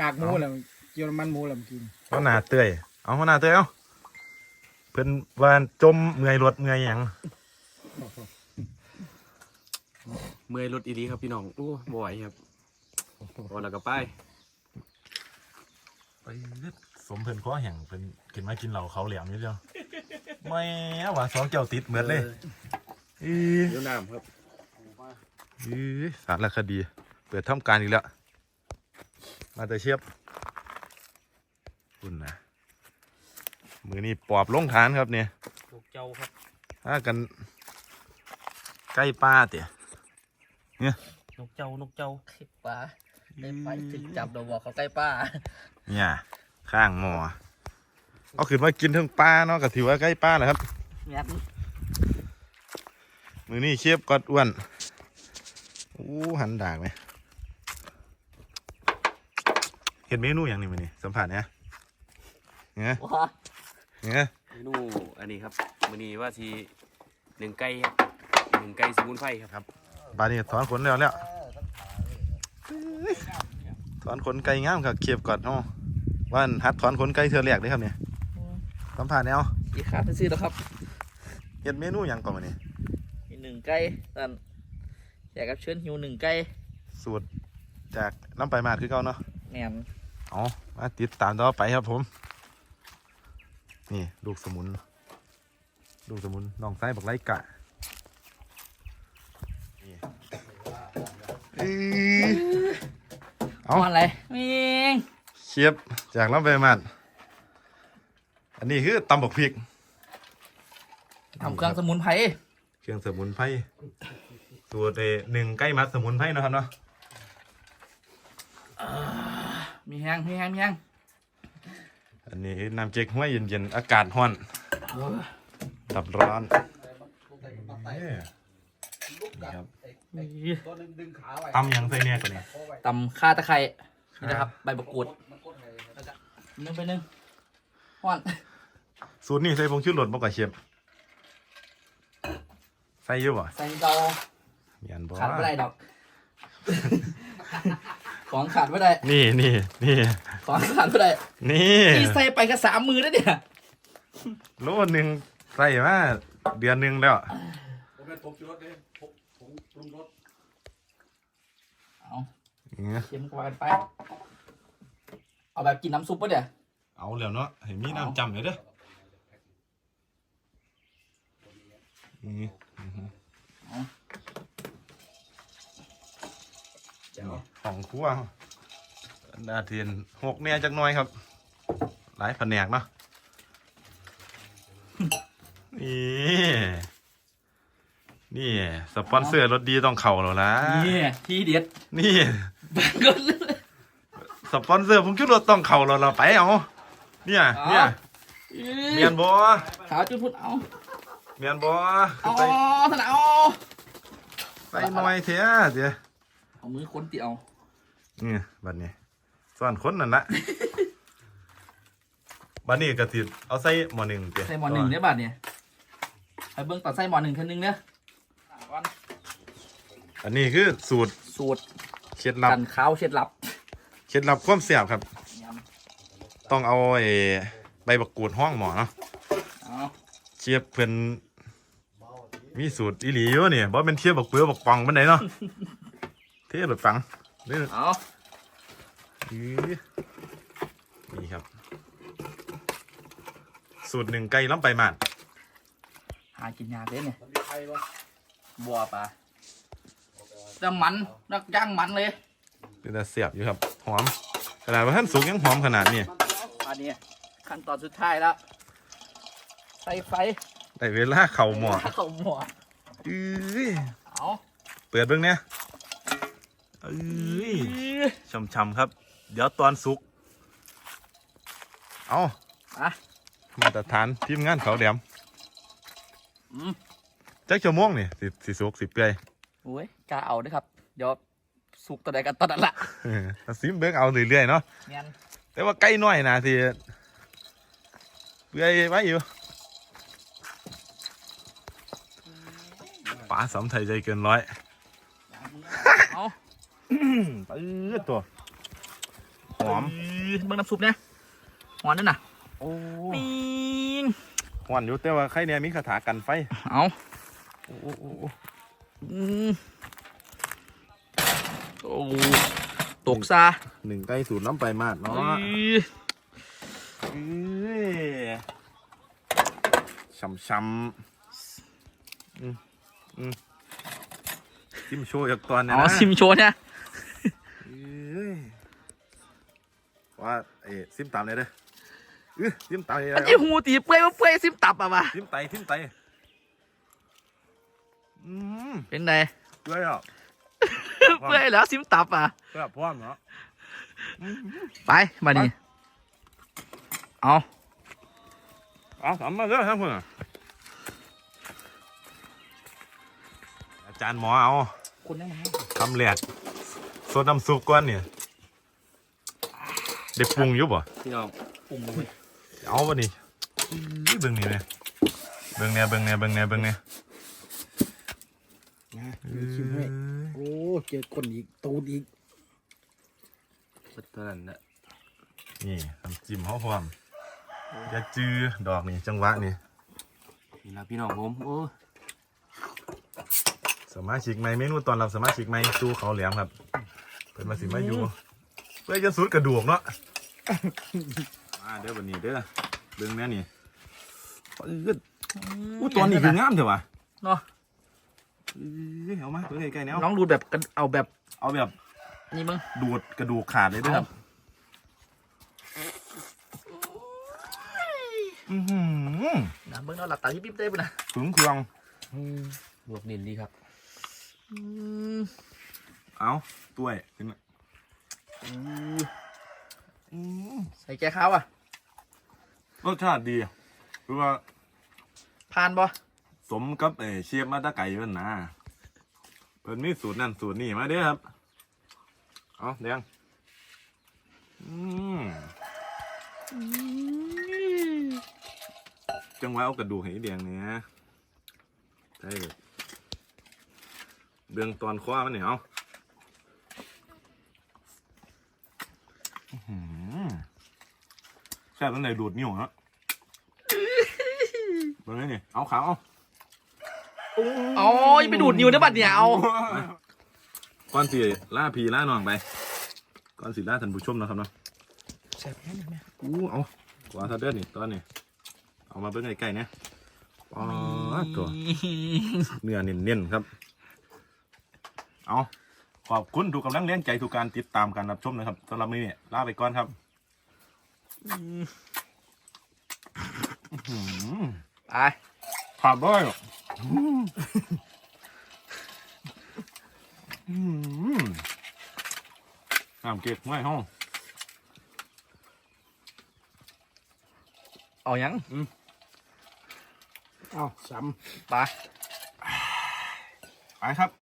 กากหมูแหละเกี่ยวน้ำมันหมูแหละมันกินหัวหน้าเตยเอาหัวหน้าเตยเอาเพิ่นว่าจมเมื่อยรถเมื่อยหยังเมื่อยรถอีดีครับพี่น้องโอ้บ่ไหวครับพอแล้วก็ไปไปสมเพิ่นข้อแห่งเพิ่นกินมากินเหล้าเขาแหลมอยู่เดียวไม่เอาว่าสองแก้วติดเหมือนเลยอีเดี๋ยวน้ำครับอีสารคดี เปิดทำการอีกแล้ว มาแต่เชียบคุณนะมือนี่ปอบลงฐานครับเนี่ยลูกเจ้าครับถ้ากันใกล้ป้าเตี่ยนกเจ้านกเจ้าใกล้ป้าได้ไปถึงจับเราบอกเขาใกล้ป้า เนี่ย ข้างหมอเอาขึ้นมากินทั้งป้าเนาะก็ถือว่าใกล้ป้าแหละครับงั้นมือนี่เชียบกอดอ้วนอู้หันดากไหมเห็นเมนูอย่างนี้มือนี่สัมผัสเนี่ยเนี่ยว้าเนี่ยเมนูอันนี้ครับมื้อนี้ว่าสิหนึ่งไก่ครับหนึ่งไก่สมุนไพรครับบาดนี้ถอนขนแล้วแล้วถอนขนไก่งามครับเขียบกอดเนาะว่าอันหัดถอนขนไก่เธอแรกเลยครับเนี่ยสัมผัสเนี่ยเอาอีกขาดซื้อแล้วครับเห็นเมนูอย่างก่อนมือนี่มีหนึ่งไก่นั่นอยากกับเชิญหิวหนึ่งไก่สูตรจากน้ำไปลายมาดคือเก่าเนาะแหนม เอามาติดตามต่อไปครับผม นี่ลูกสมุน ลูกสมุนน้องไส้บักไล่กะนี่อื้อเอาเอาอะไรมิงเชียบจากลำไปลายมาดอันนี้คือตำบักพริกทำเครื่องสมุนไพร เครื่องสมุนไพรสูตรเอ่อหนึ่งใกล้มัดสมุนไพรเนาะครับเนาะ มีแห้งมีแห้งมีแห้งอันนี้น้ำเจ๊กห้วยเย็นๆ อากาศร้อนดับร้อนนี่นี่ครับตำหยังใส่เนี่ยกันเนี่ยตำข่าตะไคร้นี่นะครับ ใบมะกรูดนึงไปนึงห้อนสูตรนี่ใส่ผงชูรสบ่กว่าเชียบใส่เยอะบ่ใส่เตามีอันบ่ขาดไม่ได้ดอก ของขาดไม่ได้ นี่นี่นี่ของขาดไม่ได้ นี่นี่ใส่ไปกับสามมือแล้วเนี่ย โลหนึ่งใส่มาเดือนหนึ่งแล้วผมเป็นผมชูรสเลยผมผมปรุงรสเอาเนี่ยเค็มกว่ากันไป เอาแบบกินน้ำซุปปะเนี่ยเอาแล้วเนาะให้มีน้ำจำเลยเด้อนี่ ครัวดาเทียนหกเนี่ยจักหน่อยครับ หลายแผนกเนาะนี่ นี่ สปอนเซอร์รถดีต้องเข่าแล้วนะนี่ที่เด็ดนี่บางคนสปอนเซอร์ผมคิดรถต้องเข่าแล้วเราไปเอาเนี่ยเนี่ยเมียนบอขาวจุดพุดเอาเมียนบอเอาใส่ถนัดเอาใส่หน่อยเถอะเดี๋ยวเอามือค้นตีเอานี่บัดนี้ส่วนคนนั่นละบัดนี้ก็สิเอาใส่หม้อหนึ่งเดี๋ยวใส่หมอหนึ่งเนี่ยบาทเนี่ยไปเบิ้งต่อใส่หมอหนึ่งเท่านึงเนี่ยก่อนอันนี้คือสูตรสูตรเคล็ดลับกันข้าวเช็ดลับเคล็ดลับความเสียบครับ ยต้องเอาไอ้ใบบักกูดห้องหมอเนาะำเอาเชียบเพิ่นมีสูตรอีหลีอยู่นี่บ่เป็นเทียบบักเปือบักปองปานใดเนาะ เทียบแบบฟัง นี่เอาอื้อนี่ครับ สูตรหนึ่งไก่ล้ำไปหมาดหากินยากเลยเนี่ยบัวปลาจะมันนักย่างมันเลยเป็นแต่เสียบอยู่ครับ หอม ขนาดว่าท่านสุกยังหอมขนาดนี้อันนี้ขั้นตอนสุดท้ายแล้ว ใส่ไฟได้เวลาเข่าหมอถ้าเขาหมออื้อเอาเปิดเบิ่งเนี่ย เอ้ยช่ำๆครับ เดี๋ยวตอนสุก เอาอะมาตรฐานทีมงานเขาแดมอืมจักชั่วโมงนี่สิสิสุกสิเปื่อยโอ้ยกล้าเอาด้วยครับ เดี๋ยวสุกตัวใดกันตอนนั้นละเออเอาซิมเบิ่งเอาเรื่อยๆเนาะเงี้ยแต่ว่าไก่น้อยนะสิเปื่อยไว้อยู่ป๋าสำไทยใจเกินร้อย เอาปื้อตัวหอมเบิ่งน้ำซุปเนี่ยหอนนั่นน่ะโอ้นี่หอนอยู่แต่ว่าใครเนี่ยมีคาถากันไฟ เอาโอ้โอ้โอ้โอ้อืมโอ้ตกซาหนึ่งไก่สูตรน้ำไปมาดเนาะเอ้ยเอ้ยช้ำช้ำอืมอืมจิ้มโชว์จากตอนเนี้อ๋อนะซิมโชว์เนี่ย เอ้ยว่าเอ้ซิมตามเลยเด้อเอ้ยซิมตามเลยอันนี้หูตีเปื่อยมาเปื่อยซิมตับอะวะซิมไตซิมไตอืมเป็นไงเปื่อยอะเปื่อยแล้วซิมตับอะเปื่อยพร้อมเนาะไปมานี่เอาเอาทำมาเด้อทั้งคนอะอาจารย์หมอเอาคนยังไงทำแหลก สดน้ำซุปก่อนเนี่ยได้ปรุงอยุบบ่พี่น้องปรุงเลยเอาบ่นี่อื้อเบิ่งนี่เลยเบิ่งเนี่ยเบิ่งเนี่ยเบิ่งเนี่ยเบิ่งเนี่ยนะมีชิมให้ โอ้เจอคนอีกตูดอีกเท่านั้นนะนี่น้ำจิ้มเขาความอย่าจือดอกนี่จังหวะนี่นี่ละพี่น้องผมโอ้สมาชิกใหม่เมนูตอนรับสมาชิกใหม่สู้เขาเหลียมครับ เป็นมาสิมาอยู่เพื่อจะสุดกระดูกเนาะมาเด้อวันนี้เด้อเบิ่งแม่นี่ปื๊ดอู้ตอนนี้คืองามเถอะวะเนาะเอ้ยเอามาตัวใกล้ๆแนวน้องดูแบบกันเอาแบบ เอาแบบ นี่มึงดูดกระดูกขาดเลยเด้อครับอือหือนะมึงเอาหลับตาที่ปิ๊บได้ปะนะถึงเครื่องอืมลวกเน้นดีครับอืม เอาตัวยขึ้นมาอู้อืมใส่แก้ข้าวอะ รสชาติดีคือว่าผ่านบ่สมกับเออเชียบมาตะไก่เพิ่นนะเพิ่นมีสูตรนั่นสูตรนี่มาเด้อครับ เอาแดงอืมจังหวะเอากระดูกให้แดงเนี่ยใช่เลยเบื้องตอนคว้ามันเนี่ยเอาอื้อหือ แค่ตั้งแต่ดูดนิ้วฮะเบื้องนี้นี่เอาขาวเอาอ๋อยังไปดูดนิ้วได้บัดเนี่ยเอาก่อนสิล่าพีล่าน้องไปก่อนสิล่าท่านผู้ชมนะครับเนาะแซ่บแน่เลยแม่อู้เอากว่าทัดเด้อนี่ตอนนี้เอามาเบิ่งใกล้ๆเนี่ยอ๋อตัวเนื้อเน้นๆครับ เอาขอบคุณทุกกำลังเลี้ยงใจทุกการติดตามการรับชมนะครับสำหรับมื้อนี้ลาไปก่อนครับอื้อหือ ไปขาดด้วยอืมน้ำเก๊กไม่ห้องเอายังเอ้าซ้ไปไปครับ